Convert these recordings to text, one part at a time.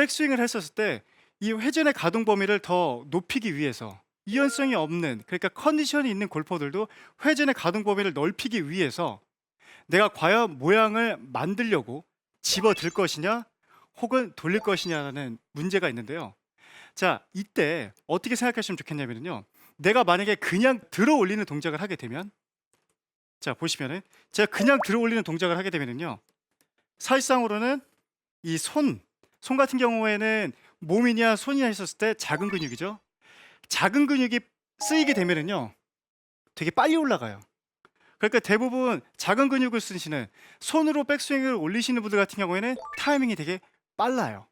백스윙을 했었을 때 이 회전의 가동 범위를 더 높이기 위해서 유연성이 없는 그러니까 컨디션이 있는 골퍼들도 회전의 가동 범위를 넓히기 위해서 내가 과연 모양을 만들려고 집어들 것이냐 혹은 돌릴 것이냐라는 문제가 있는데요. 자, 이때 어떻게 생각하시면 좋겠냐면요. 내가 만약에 그냥 들어 올리는 동작을 하게 되면 자, 보시면은 제가 그냥 들어 올리는 동작을 하게 되면은요. 사실상으로는 이 손, 손 같은 경우에는 몸이냐 손이냐 했었을 때 작은 근육이죠. 작은 근육이 쓰이게 되면은요. 되게 빨리 올라가요. 그러니까 대부분 작은 근육을 쓰시는 손으로 백스윙을 올리시는 분들 같은 경우에는 타이밍이 되게 빨라요.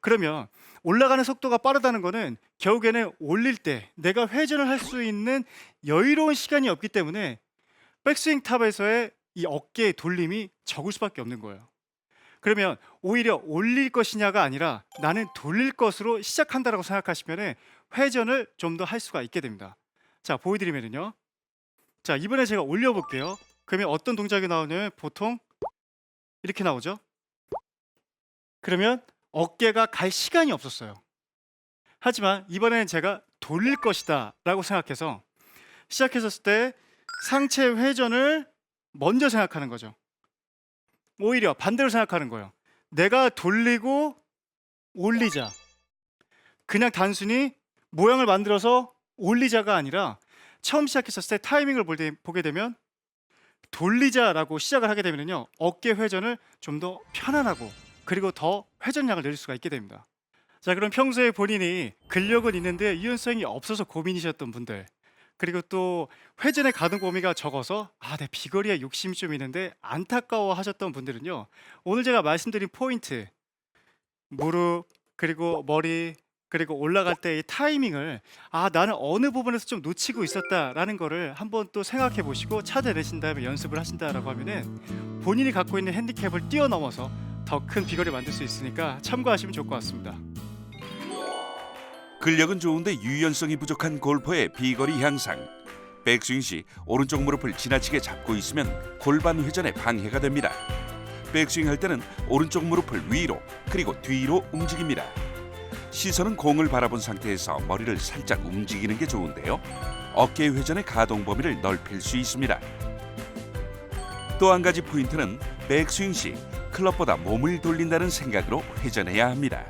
그러면 올라가는 속도가 빠르다는 거는 결국에는 올릴 때 내가 회전을 할 수 있는 여유로운 시간이 없기 때문에 백스윙 탑에서의 이 어깨의 돌림이 적을 수밖에 없는 거예요. 그러면 오히려 올릴 것이냐가 아니라 나는 돌릴 것으로 시작한다라고 생각하시면 회전을 좀 더 할 수가 있게 됩니다. 자, 보여드리면은요. 자, 이번에 제가 올려볼게요. 그러면 어떤 동작이 나오냐면 보통 이렇게 나오죠. 그러면 어깨가 갈 시간이 없었어요. 하지만 이번에는 제가 돌릴 것이다 라고 생각해서 시작했었을 때 상체 회전을 먼저 생각하는 거죠. 오히려 반대로 생각하는 거예요. 내가 돌리고 올리자. 그냥 단순히 모양을 만들어서 올리자가 아니라 처음 시작했었을 때 타이밍을 보게 되면 돌리자라고 시작을 하게 되면요 어깨 회전을 좀 더 편안하고 그리고 더 회전량을 늘릴 수가 있게 됩니다. 자 그럼 평소에 본인이 근력은 있는데 유연성이 없어서 고민이셨던 분들 그리고 또 회전의 가동 범위가 적어서 아 내 비거리에 욕심이 좀 있는데 안타까워 하셨던 분들은요 오늘 제가 말씀드린 포인트 무릎 그리고 머리 그리고 올라갈 때의 타이밍을 아 나는 어느 부분에서 좀 놓치고 있었다라는 거를 한번 또 생각해 보시고 찾아내신 다음에 연습을 하신다라고 하면은 본인이 갖고 있는 핸디캡을 뛰어넘어서 더 큰 비거리 만들 수 있으니까 참고하시면 좋을 것 같습니다. 근력은 좋은데 유연성이 부족한 골퍼의 비거리 향상. 백스윙 시 오른쪽 무릎을 지나치게 잡고 있으면 골반 회전에 방해가 됩니다. 백스윙 할 때는 오른쪽 무릎을 위로 그리고 뒤로 움직입니다. 시선은 공을 바라본 상태에서 머리를 살짝 움직이는 게 좋은데요. 어깨 회전의 가동 범위를 넓힐 수 있습니다. 또 한 가지 포인트는 백스윙 시 클럽보다 몸을 돌린다는 생각으로 회전해야 합니다.